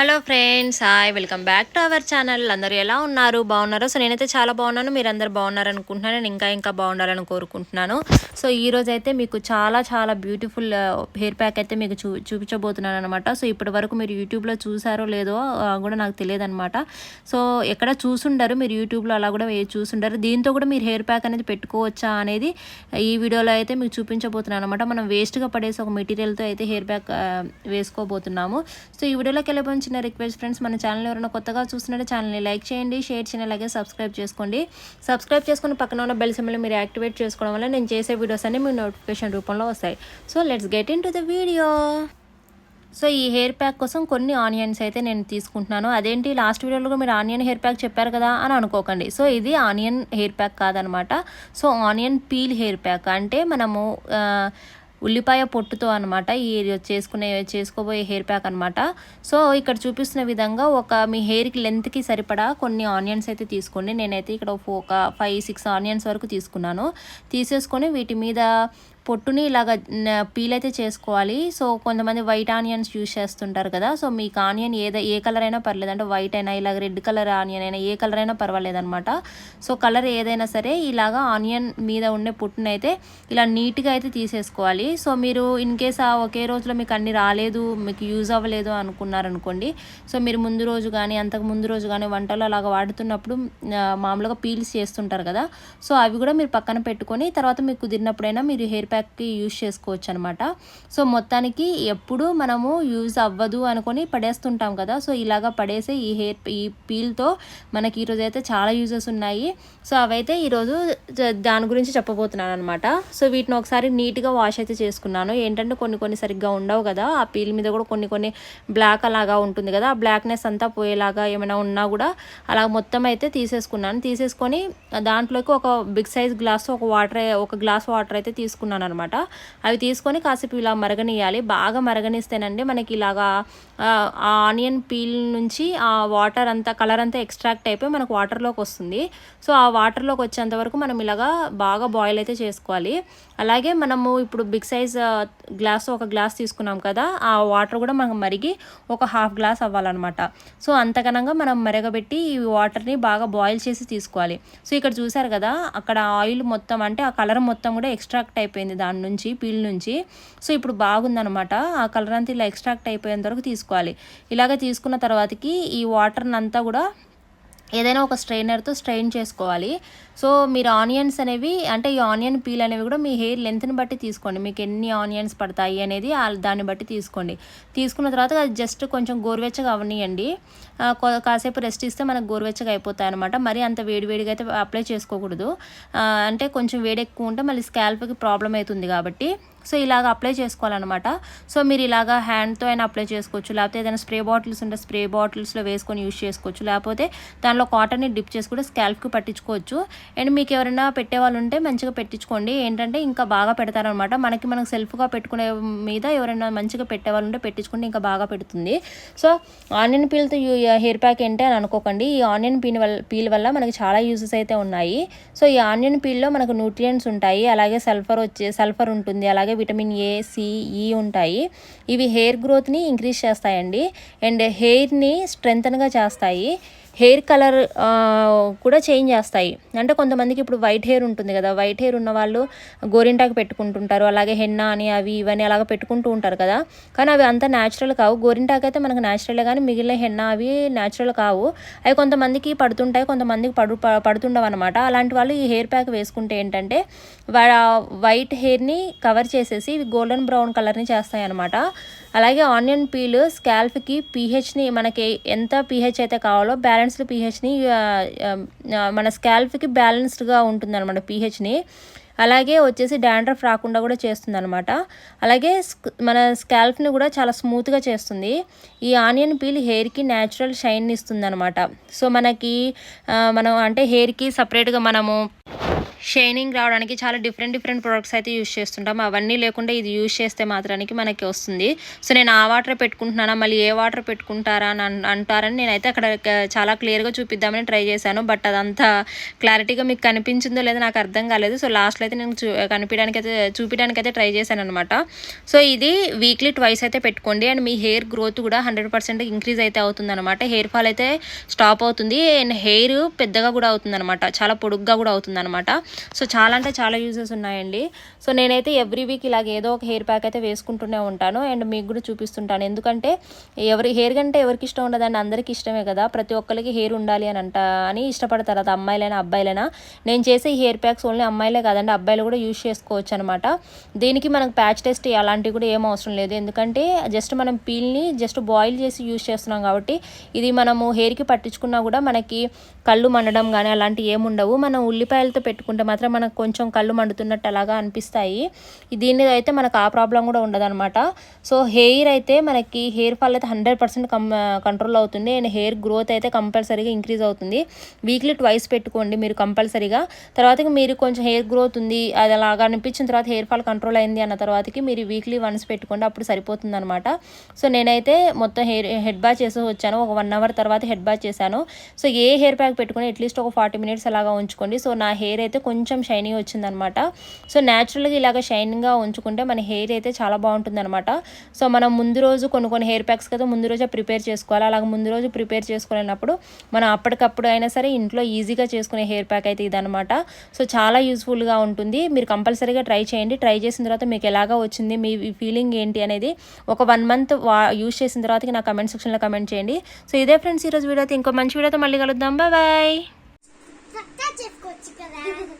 Hello friends hi welcome back to our channel. అందరూ ఎలా ఉన్నారు? బాగున్నారో? సో నేనైతే చాలా బాగున్నాను. మీరు అందరు అనుకుంటున్నాను నేను ఇంకా ఇంకా బాగుండాలని కోరుకుంటున్నాను. సో ఈ రోజు అయితే మీకు చాలా చాలా బ్యూటిఫుల్ హెయిర్ ప్యాక్ అయితే మీకు చూ చూపించబోతున్నాను అనమాట సో ఇప్పటి వరకు మీరు యూట్యూబ్లో చూసారో లేదో కూడా నాకు తెలియదనమాట సో ఎక్కడ చూసుండరు. మీరు యూట్యూబ్లో అలా కూడా ఏ- చూసుండరు. దీంతో కూడా మీరు హెయిర్ ప్యాక్ అనేది పెట్టుకోవచ్చా అనేది ఈ వీడియోలో అయితే మీకు చూపించబోతున్నాను అనమాట మనం వేస్ట్గా పడేసి ఒక మెటీరియల్తో అయితే హెయిర్ ప్యాక్ వేసుకోబోతున్నాము. సో ఈ వీడియోలోకి వెళ్ళి చిన్న రిక్వెస్ట్ ఫ్రెండ్స్ మన ఛానల్ ఎవరైనా కొత్తగా చూస్తున్నట్టు ఛానల్ని లైక్ చేయండి షేర్ చేయండి అలాగే సబ్స్క్రైబ్ చేసుకోండి. సబ్స్క్రైబ్ చేసుకుని పక్కన ఉన్న బెల్ సింబల్ మీరు యాక్టివేట్ చేసుకోవడం వల్ల నేను చేసే వీడియోస్ అన్ని మీ నోటిఫికేషన్ రూపంలో వస్తాయి. So let's get into the video so ఈ హెయిర్ ప్యాక్ కోసం కొన్ని ఆనియన్స్ అయితే నేను తీసుకుంటున్నాను. అదేంటి? లాస్ట్ వీడియోలో మీరు ఆనియన్ హెయిర్ ప్యాక్ చెప్పారు కదా అని అనుకోకండి. సో ఇది ఆనియన్ హెయిర్ ప్యాక్ కాదనమాట. So onion peel hair pack అంటే మనము ఉల్లిపాయ పొట్టుతో అనమాట ఈ చేసుకునే చేసుకోబోయే హెయిర్ ప్యాక్ అనమాట సో ఇక్కడ చూపిస్తున్న విధంగా ఒక మీ హెయిర్కి లెంత్కి సరిపడా కొన్ని ఆనియన్స్ అయితే తీసుకోండి. నేనైతే ఇక్కడ ఒక ఫైవ్ సిక్స్ ఆనియన్స్ వరకు తీసుకున్నాను. తీసేసుకొని వీటి మీద పొట్టుని ఇలాగ పీల్ అయితే చేసుకోవాలి. సో కొంతమంది వైట్ ఆనియన్స్ యూస్ చేస్తుంటారు కదా. సో మీకు ఆనియన్ ఏదో ఏ కలర్ అయినా పర్లేదు. అంటే వైట్ అయినా ఇలాగ రెడ్ కలర్ ఆనియన్ అయినా ఏ కలర్ అయినా పర్వాలేదనమాట. సో కలర్ ఏదైనా సరే ఇలాగ ఆనియన్ మీద ఉండే పొట్టుని అయితే ఇలా నీట్గా అయితే తీసేసుకోవాలి. సో మీరు ఇన్ కేస్ ఆ ఒకే రోజులో మీకు అన్ని రాలేదు మీకు యూజ్ అవ్వలేదు అనుకున్నారనుకోండి. సో మీరు ముందు రోజు కానీ అంతకు ముందు రోజు కానీ వంటలు అలాగ వాడుతున్నప్పుడు మామూలుగా పీల్స్ చేస్తుంటారు కదా. సో అవి కూడా మీరు పక్కన పెట్టుకొని తర్వాత మీకు కుదిరినప్పుడైనా మీరు హెయిర్ ప్యాక్కి యూజ్ చేసుకోవచ్చు అనమాట సో మొత్తానికి ఎప్పుడు మనము యూజ్ అవ్వదు అనుకొని పడేస్తుంటాం కదా. సో ఇలాగా పడేసే ఈ హెయిర్ ఈ పీల్తో మనకి ఈరోజు అయితే చాలా యూజెస్ ఉన్నాయి. సో అవైతే ఈరోజు దాని గురించి చెప్పబోతున్నాను అనమాట సో వీటిని ఒకసారి నీట్గా వాష్ అయితే చేసుకున్నాను. ఏంటంటే కొన్ని కొన్ని సరిగ్గా ఉండవు కదా. ఆ పీల్ మీద కూడా కొన్ని కొన్ని బ్లాక్ అలాగా ఉంటుంది కదా. ఆ బ్లాక్నెస్ అంతా పోయేలాగా ఏమైనా ఉన్నా కూడా అలా మొత్తం అయితే తీసేసుకున్నాను. తీసేసుకొని దాంట్లోకి ఒక బిగ్ సైజ్ గ్లాస్ ఒక వాటర్ ఒక గ్లాస్ వాటర్ అయితే తీసుకున్నాను. అనమాట అవి తీసుకొని కాసేపు ఇలా మరగనియాలి బాగా మరగనిస్తేనండి మనకి ఇలాగా ఆ, ఆనియన్ పీల్ నుంచి ఆ వాటర్ అంతా కలర్ అంతా ఎక్స్ట్రాక్ట్ అయిపోయి మనకు వాటర్లోకి వస్తుంది. సో ఆ వాటర్లోకి వచ్చేంత వరకు మనం ఇలాగా బాగా బాయిల్ అయితే చేసుకోవాలి. అలాగే మనము ఇప్పుడు బిగ్ సైజ్ గ్లాస్ ఒక గ్లాస్ తీసుకున్నాం కదా ఆ వాటర్ కూడా మనం మరిగి ఒక హాఫ్ గ్లాస్ అవ్వాలన్నమాట. సో అంతకనంగా మనం మరగబెట్టి ఈ వాటర్ని బాగా బాయిల్ చేసి తీసుకోవాలి. సో ఇక్కడ చూసారు కదా అక్కడ ఆయిల్ మొత్తం అంటే ఆ కలర్ మొత్తం కూడా ఎక్స్ట్రాక్ట్ అయిపోయింది. దాని నుంచి పీల్ నుంచి. సో ఇప్పుడు బాగుందనమాట ఆ కలర్ అంతా ఇలా ఎక్స్ట్రాక్ట్ అయిపోయేంత వరకు తీసుకోవాలి. ఇలాగ తీసుకున్న తర్వాతకి ఈ వాటర్ని అంతా కూడా ఏదైనా ఒక స్ట్రైనర్తో స్ట్రెయిన్ చేసుకోవాలి. సో మీరు ఆనియన్స్ అనేవి అంటే ఈ ఆనియన్ పీల్ అనేవి కూడా మీ హెయిర్ లెంత్ని బట్టి తీసుకోండి. మీకు ఎన్ని ఆనియన్స్ పడతాయి అనేది దాన్ని బట్టి తీసుకోండి. తీసుకున్న తర్వాత అది జస్ట్ కొంచెం గోరువెచ్చగా అవనియండి. కొ- కాసేపు రెస్ట్ ఇస్తే మనకు గోరువెచ్చగా అయిపోతాయి అనమాట మరి అంత వేడివేడిగా అయితే అప్లై చేసుకోకూడదు. అంటే కొంచెం వేడి ఎక్కువ ఉంటే మళ్ళీ స్కాల్ప్కి ప్రాబ్లం అవుతుంది కాబట్టి. సో ఇలాగ అప్లై చేసుకోవాలన్నమాట. సో మీరు ఇలాగ హ్యాండ్తో అయినా అప్లై చేసుకోవచ్చు. లేకపోతే ఏదైనా స్ప్రే బాటిల్స్ ఉంటే స్ప్రే బాటిల్స్లో వేసుకొని యూస్ చేసుకోవచ్చు. లేకపోతే దానిలో కాటన్ని డిప్ చేసి కూడా స్కాల్ఫ్కి పట్టించుకోవచ్చు. అండ్ మీకు ఎవరైనా పెట్టే వాళ్ళు ఉంటే మంచిగా పెట్టించుకోండి. ఏంటంటే ఇంకా బాగా పెడతారనమాట మనకి మనకు సెల్ఫ్గా పెట్టుకునే మీద ఎవరైనా మంచిగా పెట్టే వాళ్ళు ఉంటే పెట్టించుకుంటే ఇంకా బాగా పెడుతుంది. సో ఆనియన్ పీల్తో హెయిర్ ప్యాక్ ఏంటి అని అనుకోకండి. ఈ ఆనియన్ పీల్ వల్ల పీల్ వల్ల మనకి చాలా యూజెస్ అయితే ఉన్నాయి. సో ఈ ఆనియన్ పీల్లో మనకు న్యూట్రియంట్స్ ఉంటాయి. అలాగే సల్ఫర్ వచ్చే సల్ఫర్ ఉంటుంది. అలాగే విటమిన్ ఏ సిఈ ఈ ఉంటాయి. ఇవి హెయిర్ గ్రోత్ని ఇంక్రీజ్ చేస్తాయండి. అండ్ హెయిర్ని స్ట్రెంగ్త్గా చేస్తాయి. హెయిర్ కలర్ కూడా చేంజ్ చేస్తాయి. అంటే కొంతమందికి ఇప్పుడు వైట్ హెయిర్ ఉంటుంది కదా వైట్ హెయిర్ ఉన్న వాళ్ళు గోరింటాకు పెట్టుకుంటుంటారు అలాగే హెన్నా అని అవి ఇవన్నీ అలాగ పెట్టుకుంటూ ఉంటారు కదా. కానీ అవి అంత న్యాచురల్ కావు. గోరింటాకు అయితే మనకు న్యాచురలే కానీ మిగిలిన హెన్నా అవి న్యాచురల్ కావు. అవి కొంతమందికి పడుతుంటాయి కొంతమందికి పడు పడుతుండవు అనమాట అలాంటి వాళ్ళు ఈ హెయిర్ ప్యాక్ వేసుకుంటే ఏంటంటే వా- వైట్ హెయిర్ని కవర్ చేసేసి ఇవి గోల్డెన్ బ్రౌన్ కలర్ని చేస్తాయి అనమాట అలాగే ఆనియన్ పీల్ స్కాల్ఫ్కి పీహెచ్ని మనకి ఎంత పీహెచ్ అయితే కావాలో బ్యాలెన్స్డ్ పీహెచ్ని మన స్కాల్ఫ్కి బ్యాలెన్స్డ్గా ఉంటుంది అనమాట పీహెచ్ని అలాగే వచ్చేసి డాండ్రఫ్ రాకుండా కూడా చేస్తుంది అనమాట అలాగే స్క్- మన స్కాల్ప్ని కూడా చాలా స్మూత్గా చేస్తుంది. ఈ ఆనియన్ పీల్ హెయిర్కి న్యాచురల్ షైన్ ఇస్తుంది అనమాట సో మనకి మనం అంటే హెయిర్కి సపరేట్గా మనము షైనింగ్ రావడానికి చాలా డిఫరెంట్ డిఫరెంట్ ప్రొడక్ట్స్ అయితే యూస్ చేస్తుంటాం. అవన్నీ లేకుండా ఇది యూస్ చేస్తే మాత్రానికి మనకి వస్తుంది. సో నేను ఆ వాటర్ పెట్టుకుంటున్నానా? మళ్ళీ ఏ వాటర్ పెట్టుకుంటారా? అని అంటారని నేనైతే అక్కడ చాలా క్లియర్గా చూపిద్దామని ట్రై చేశాను. బట్ అదంతా క్లారిటీగా మీకు కనిపించిందో లేదో నాకు అర్థం కాలేదు. సో లాస్ట్లో అయితే నేను చూ కనిపించడానికి అయితే చూపించడానికి అయితే ట్రై చేశాను అనమాట సో ఇది వీక్లీ ట్వైస్ అయితే పెట్టుకోండి. అండ్ మీ హెయిర్ గ్రోత్ కూడా హండ్రెడ్ పర్సెంట్ ఇంక్రీజ్ అయితే అవుతుంది అనమాట హెయిర్ ఫాల్ అయితే స్టాప్ అవుతుంది. అండ్ హెయిర్ పెద్దగా కూడా అవుతుంది అనమాట చాలా పొడుగ్గా కూడా అవుతుంది అనమాట సో చాలా అంటే చాలా యూజెస్ ఉన్నాయండి. సో నేనైతే ఎవ్రీ వీక్ ఇలాగ ఏదో ఒక హెయిర్ ప్యాక్ అయితే వేసుకుంటూనే ఉంటాను. అండ్ మీకు కూడా చూపిస్తుంటాను. ఎందుకంటే ఎవరి హెయిర్ కంటే ఎవరికి ఇష్టం ఉండదండి అందరికీ ఇష్టమే కదా. ప్రతి ఒక్కరికి హెయిర్ ఉండాలి అని అంట అని ఇష్టపడతారు. అది అమ్మాయిలైనా అబ్బాయిలైనా. నేను చేసే ఈ హెయిర్ ప్యాక్స్ ఓన్లీ అమ్మాయిలే కాదండి అబ్బాయిలు కూడా యూజ్ చేసుకోవచ్చు అనమాట దీనికి మనకు ప్యాచ్ టెస్ట్ అలాంటివి కూడా ఏం అవసరం లేదు. ఎందుకంటే జస్ట్ మనం పీల్ని జస్ట్ బాయిల్ చేసి యూజ్ చేస్తున్నాం కాబట్టి ఇది మనము హెయిర్కి పట్టించుకున్నా కూడా మనకి కళ్ళు మండడం కానీ అలాంటివి ఏముండవు మనం ఉల్లిపాయలతో పెట్టుకుంటే మాత్రం మనకు కొంచెం కళ్ళు మండుతున్నట్టు అలాగా అనిపిస్తాయి. దీని అయితే మనకు ఆ ప్రాబ్లం కూడా ఉండదన్నమాట. సో హెయిర్ అయితే మనకి హెయిర్ ఫాల్ అయితే హండ్రెడ్ పర్సెంట్ కం కంట్రోల్ అవుతుంది. అండ్ హెయిర్ గ్రోత్ అయితే కంపల్సరీగా ఇంక్రీజ్ అవుతుంది. వీక్లీ ట్వైస్ పెట్టుకోండి మీరు కంపల్సరీగా. తర్వాతకి మీరు కొంచెం హెయిర్ గ్రోత్ ఉంది అది అలాగా అనిపించిన తర్వాత హెయిర్ ఫాల్ కంట్రోల్ అయింది అన్న తర్వాతకి మీరు వీక్లీ వన్స్ పెట్టుకోండి అప్పుడు సరిపోతుంది అనమాట సో నేనైతే మొత్తం హెయిర్ హెడ్ బాత్ చేసి వచ్చాను. ఒక వన్ అవర్ తర్వాత హెడ్ బాత్ చేశాను. సో ఏ హెయిర్ ప్యాక్ పెట్టుకుని అట్లీస్ట్ ఒక ఫార్టీ మినిట్స్ అలాగా ఉంచుకోండి. సో నా హెయిర్ అయితే కొంచెం షైనింగ్ వచ్చిందనమాట. సో న్యాచురల్గా ఇలాగ షైనింగ్గా ఉంచుకుంటే మన హెయిర్ అయితే చాలా బాగుంటుంది అనమాట సో మనం ముందు రోజు కొన్ని కొన్ని హెయిర్ ప్యాక్స్ కదా ముందు రోజే ప్రిపేర్ చేసుకోవాలి. అలాగ ముందు రోజు ప్రిపేర్ చేసుకోలేనప్పుడు మనం అప్పటికప్పుడు అయినా సరే ఇంట్లో ఈజీగా చేసుకునే హెయిర్ ప్యాక్ అయితే ఇదనమాట. సో చాలా యూస్ఫుల్గా ఉంటుంది. మీరు కంపల్సరీగా ట్రై చేయండి. ట్రై చేసిన తర్వాత మీకు ఎలాగా వచ్చింది మీ ఫీలింగ్ ఏంటి అనేది ఒక వన్ మంత్ వా యూస్ చేసిన తర్వాత నా కమెంట్ సెక్షన్లో కమెంట్ చేయండి. సో ఇదే ఫ్రెండ్స్ ఈరోజు వీడియో అయితే ఇంకో మంచి వీడియోతో మళ్ళీ కలుద్దాం. బాయ్